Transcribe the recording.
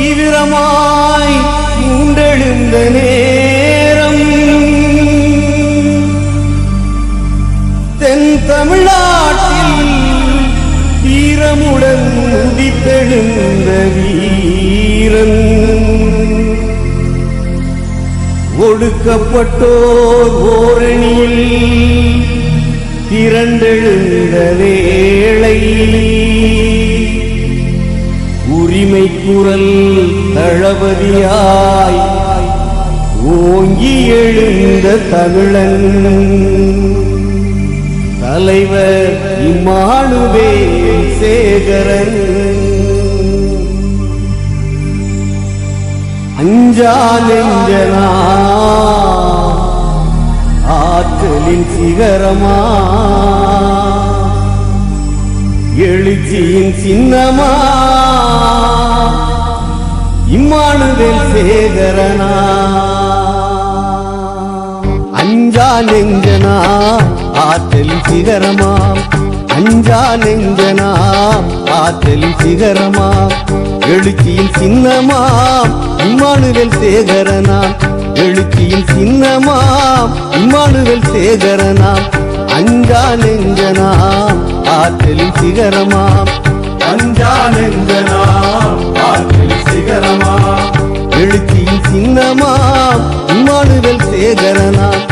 தீவிரமாய் மூண்டெழுந்த நேரம். தென் தமிழ்நாட்டில் வீரமுடன் உதித்தெழுந்த வீரன். ஒடுக்கப்பட்டோர் ஓரணியில் திரண்டெழுந்த வேளை. உரிமை குரல் தளபதியாய் ஓங்கி எழுந்த தமிழன். தலைவர் இம்மானுவே சேகரன். அஞ்சா நெஞ்சனா ஆற்றலின் சிகரமா? எழுச்சியின் சின்னமா? இம்மானுவேல் சேகரனா. அஞ்சா நெஞ்சனா ஆற்றல் சிகரமா. அஞ்சா நெஞ்சனா ஆற்றல் சிகரமா. எழுச்சியின் சின்னமா இம்மானுவேல் சேகரனா. எழுச்சியின் சின்னமா இம்மானுவேல் சேகரனா. அஞ்சா நெஞ்சனா ஆற்றலின் சிகரமா. சிகரமா எழுச்சியின் சேகரனா?